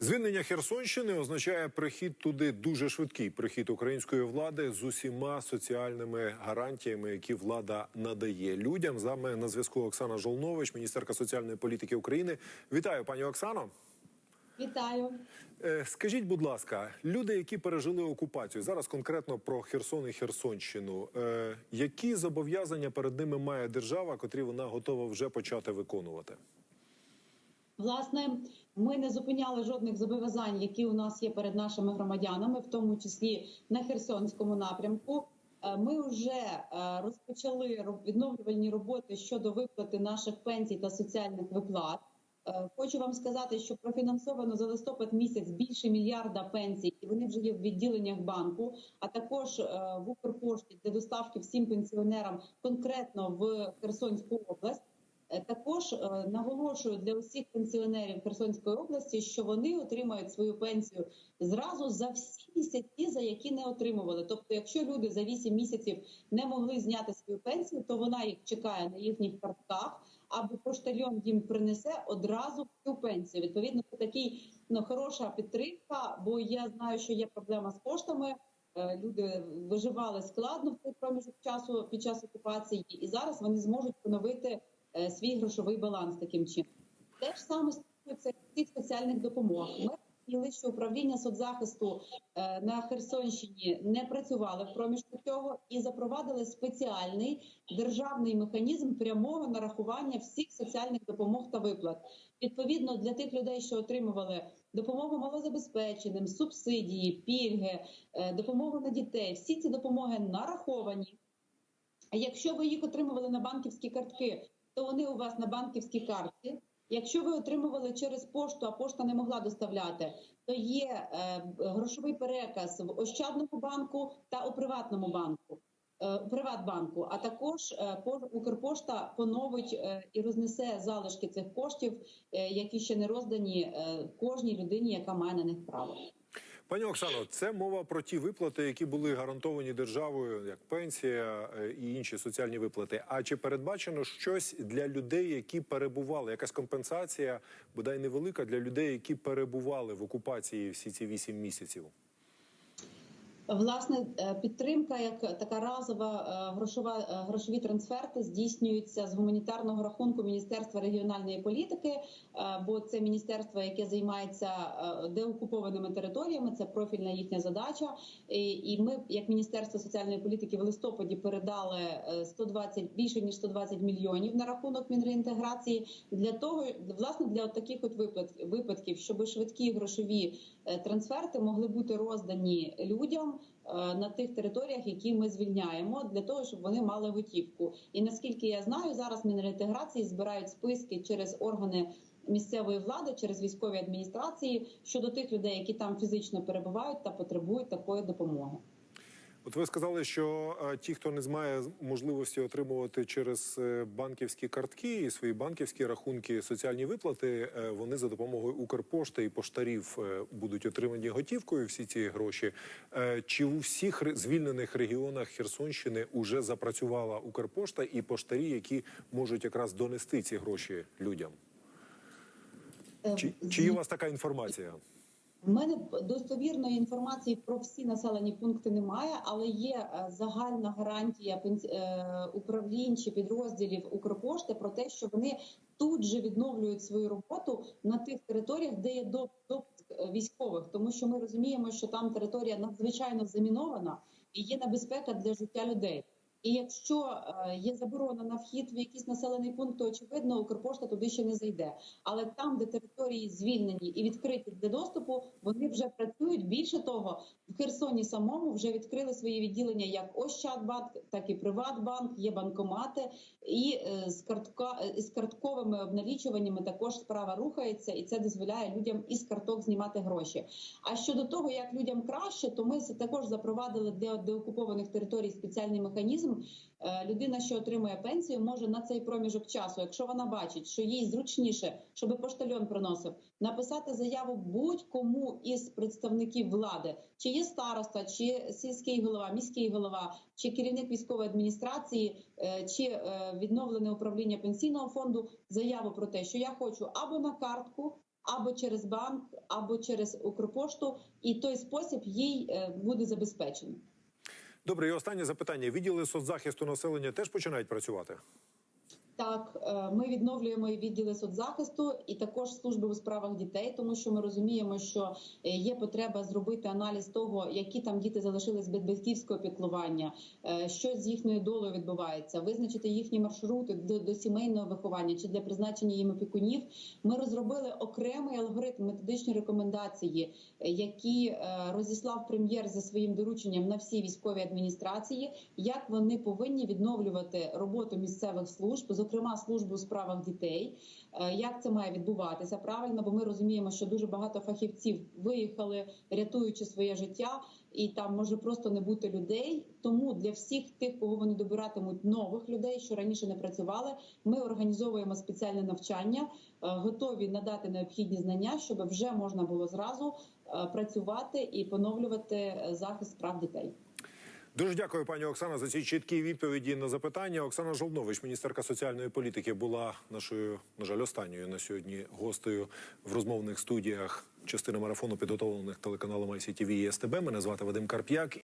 Звільнення Херсонщини означає прихід туди дуже швидкий прихід української влади з усіма соціальними гарантіями, які влада надає людям. З нами на зв'язку Оксана Жолнович, міністерка соціальної політики України. Вітаю, пані Оксано. Вітаю. Е, Скажіть, будь ласка, люди, які пережили окупацію, зараз конкретно про Херсон і Херсонщину, е, які зобов'язання перед ними має держава, котрі вона готова вже почати виконувати? Власне, ми не зупиняли жодних зобов'язань, які у нас є перед нашими громадянами, в тому числі на Херсонському напрямку. Е, Ми вже е, розпочали відновлювальні роботи щодо виплати наших пенсій та соціальних виплат. Е, Хочу вам сказати, що профінансовано за листопад місяць більше мільярда пенсій, і вони вже є в відділеннях банку, а також в Укрпошті для доставки всім пенсіонерам конкретно в Херсонську область. Е, Також е, наголошую для усіх пенсіонерів Херсонської області, що вони отримають свою пенсію зразу за всі місяці, за які не отримували. Тобто, якщо люди за 8 місяців не могли зняти свою пенсію, то вона їх чекає на їхніх картках, або поштальйон їм принесе одразу цю пенсію. Відповідно, це такий ну, хороша підтримка, бо я знаю, що є проблема з коштами. Е, Люди виживали складно в цей проміжок часу під час окупації, і зараз вони зможуть поновити свій грошовий баланс таким чином. Те ж саме стосується всіх соціальних допомог. Ми розуміли, що управління соцзахисту е, на Херсонщині не працювали в проміжку цього і запровадили спеціальний державний механізм прямого нарахування всіх соціальних допомог та виплат. Відповідно для тих людей, що отримували допомогу малозабезпеченим, субсидії, пільги, е, допомогу на дітей. Всі ці допомоги нараховані. Якщо ви їх отримували на банківські картки, то вони у вас на банківській карті. Якщо ви отримували через пошту, а пошта не могла доставляти, то є е, грошовий переказ в Ощадному банку та у приватному банку. е, у Приватбанку, а також е, по- Укрпошта поновить і рознесе залишки цих коштів, які ще не роздані кожній людині, яка має на них право. Пані Оксано, це мова про ті виплати, які були гарантовані державою, як пенсія е, і інші соціальні виплати. А чи передбачено щось для людей, які перебували? Якась компенсація, бодай невелика, для людей, які перебували в окупації всі ці вісім місяців? Власне, е, підтримка, як така разова е, грошова е, грошові трансферти здійснюються з гуманітарного рахунку Міністерства регіональної політики, бо це міністерство, яке займається деокупованими територіями, це профільна їхня задача. І, ми, як Міністерство соціальної політики, в листопаді передали е, 120, більше ніж 120 мільйонів на рахунок мінреінтеграції для того, власне, для от таких от випад- випадків, щоб швидкі грошові трансферти могли бути роздані людям на тих територіях, які ми звільняємо, для того, щоб вони мали готівку. І наскільки я знаю, зараз мінреінтеграції збирають списки через органи. Місцевої влади через військові адміністрації щодо тих людей, які там фізично перебувають та потребують такої допомоги. От ви сказали, що е, ті, хто не має можливості отримувати через е, банківські картки і свої банківські рахунки соціальні виплати, е, вони за допомогою Укрпошти і поштарів будуть отримані готівкою. Всі ці гроші. Чи у всіх звільнених регіонах Херсонщини уже запрацювала Укрпошта і поштарі, які можуть якраз донести ці гроші людям? Чи, чи є у вас така інформація? У мене достовірної інформації про всі населені пункти немає, але є е, загальна гарантія е, управлінь чи підрозділів Укрпошти про те, що вони тут же відновлюють свою роботу на тих територіях, де є доп- допуск е, військових, тому що ми розуміємо, що там територія надзвичайно замінована і є небезпека для життя людей. І якщо е, є заборона на вхід в якийсь населений пункт, то очевидно Укрпошта туди ще не зайде. Але там, де території звільнені і відкриті для доступу, вони вже працюють. Більше того, в Херсоні самому вже відкрили свої відділення як Ощадбанк, так і Приватбанк, є банкомати, і е, з картка е, з картковими обналічуваннями також справа рухається, і це дозволяє людям із карток знімати гроші. А щодо того, як людям краще, то ми також запровадили для деокупованих територій спеціальний механізм. Е, Людина, що отримує пенсію, може на цей проміжок часу, якщо вона бачить, що їй зручніше, щоб поштальон приносив, написати заяву будь-кому із представників влади, чи є староста, чи сільський голова, міський голова, чи керівник військової адміністрації, е, чи е, відновлене управління пенсійного фонду, заяву про те, що я хочу або на картку. або через банк, або через Укрпошту, і той спосіб їй буде забезпечений. Добре, і останнє запитання. Відділи соцзахисту населення теж починають працювати. Так, е, ми відновлюємо і відділи соцзахисту і також служби у справах дітей, тому що ми розуміємо, що е, є потреба зробити аналіз того, які там діти залишились без батьківського піклування, е, що з їхньою долею відбувається, визначити їхні маршрути до, до сімейного виховання чи для призначення їм опікунів. Ми розробили окремий алгоритм методичні рекомендації, які розіслав прем'єр за своїм дорученням на всі військові адміністрації, як вони повинні відновлювати роботу місцевих служб, зокрема службу у справах дітей. Е, Як це має відбуватися правильно? Бо ми розуміємо, що дуже багато фахівців виїхали, рятуючи своє життя, і там може просто не бути людей. Тому для всіх тих, кого вони добиратимуть нових людей, що раніше не працювали, ми організовуємо спеціальне навчання, е, готові надати необхідні знання, щоб вже можна було зразу е, працювати і поновлювати захист прав дітей. Дуже дякую, пані Оксана, за ці чіткі відповіді на запитання. Оксана Жолнович, міністерка соціальної політики, була нашою, на жаль, останньою на сьогодні гостею в розмовних студіях частини марафону, підготовлених телеканалом ICTV і СТБ. Мене звати Вадим Карп'як.